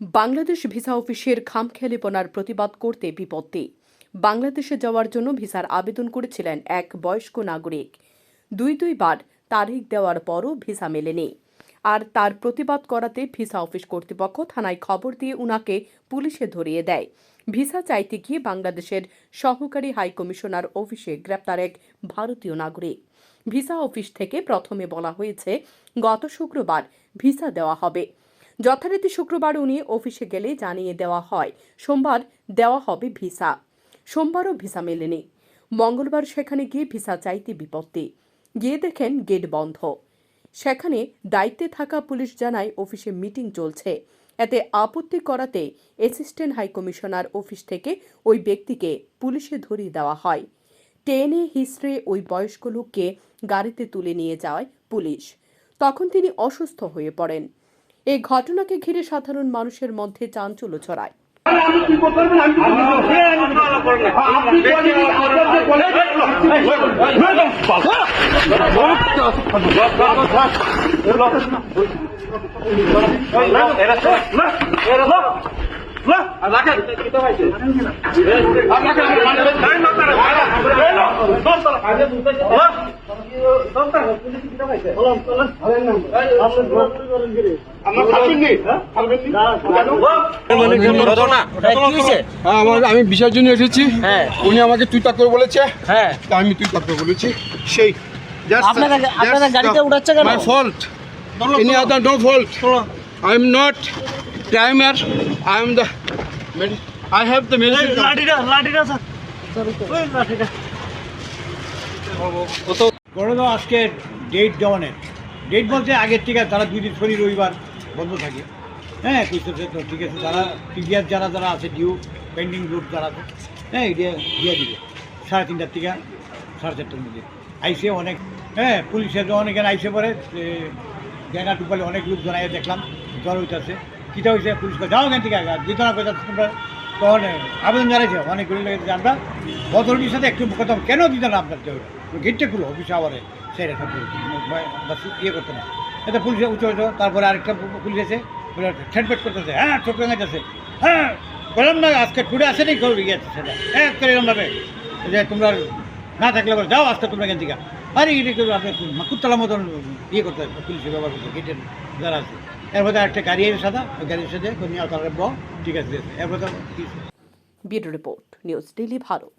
Bangladesh visa অফিসের খামখেয়ালিপনার প্রতিবাদ করতে বিপত্তি। বাংলাদেশে যাওয়ার জন্য ভিসার আবেদন করেছিলেন এক বয়স্ক নাগরিক। দুই দুইবার তারিখ দেওয়ার পরও ভিসা মেলেনি। আর তার প্রতিবাদ করাতে ভিসা অফিস কর্তৃপক্ষ থানায় খবর দিয়ে উনাকে পুলিশে ধরিয়ে দেয়। ভিসা চাইতে গিয়ে বাংলাদেশের সহকারী হাইকমিশনার অফিসে গ্রেপ্তার এক ভারতীয় নাগরিক। ভিসা অফিস থেকে প্রথমে বলা হয়েছে, গত শুক্রবার ভিসা দেওয়া হবে। যথারীতি শুক্রবার উনি অফিসে গেলে জানিয়ে দেওয়া হয়, সোমবার দেওয়া হবে ভিসা। সোমবারও ভিসা মেলেনি। মঙ্গলবার সেখানে গিয়ে ভিসা চাইতে বিপত্তি। গিয়ে দেখেন গেট বন্ধ। সেখানে দায়িত্বে থাকা পুলিশ জানায় অফিসে মিটিং চলছে। এতে আপত্তি করাতে অ্যাসিস্ট্যান্ট হাইকমিশনার অফিস থেকে ওই ব্যক্তিকে পুলিশে ধরিয়ে দেওয়া হয়। টেনে হিসড়ে ওই বয়স্ক লোককে গাড়িতে তুলে নিয়ে যায় পুলিশ। তখন তিনি অসুস্থ হয়ে পড়েন। এই ঘটনাকে ঘিরে সাধারণ মানুষের মধ্যে চাঞ্চল্য ছড়ায়। আমি বিষয়ের জন্য এসেছি। হ্যাঁ। উনি আমাকে তুই তাক করে বলেছে। হ্যাঁ। তা আমি তুই তাক করে বলেছি। সেই। আপনারা আপনারা গাড়িতে উঠাচ্ছে কেন? Fault any other no fault I am not crimer I am the I have the medicine লাঠিটা লাঠিটা স্যার। ওই লাঠিটা। করোনা আজকে ডেট দেওয়ানের ডেট বলতে আগের থেকে তারা দুই দিন শনি রবিবার বন্ধ থাকে। হ্যাঁ কইতেছে তো ঠিক আছে যারা টিভিআর যারা যারা আছে ডিউ পেন্ডিং গ্রুপ যারা আছে হ্যাঁ এটা দিয়ে দিবে। সাড়ে তিনটার থেকে সাড়ে চারটার মধ্যে। আইসে অনেক হ্যাঁ পুলিশের অনেক আইসে পরে গ্যাঙ্গা টুপালে অনেক লোক জনাই দেখলাম জ্বর হইতেছে। কীটা হয়েছে পুলিশ কয়, যাও এখান থেকে দিত না কোথাও তোমরা। তখন আবেদন জানাইছে অনেক গুলি লেগেছে আমরা অথরিটির সাথে একটু কথা কেন দিত না আপনার গেটটা খুলো, অফিসে আবার সেটা সব ইয়ে করতে না। এটা পুলিশে উচ্চ হইতো তারপরে আরেকটা পুলিশ এসে ঠেটপেট করতেছে। হ্যাঁ ছোট গাইতেছে হ্যাঁ বললাম না, আজকে টুডে আসে নি কেউ ইয়ে সেটা। হ্যাঁ করে এরকমভাবে যে তোমরা না থাকলে বলে যাও, আজকে তোমরা এখান থেকে। আরে, এটা কেউ আপনার কুত্তলার মতন ইয়ে করতে হবে পুলিশে ব্যবহার করতে গেটের যারা আছে। এরপরে একটা গাড়ি এসে সাদা, ওই গাড়ির সাথে নিয়ে তারা ঠিক আছে এরপরে তো bureau report, news daily Bharat.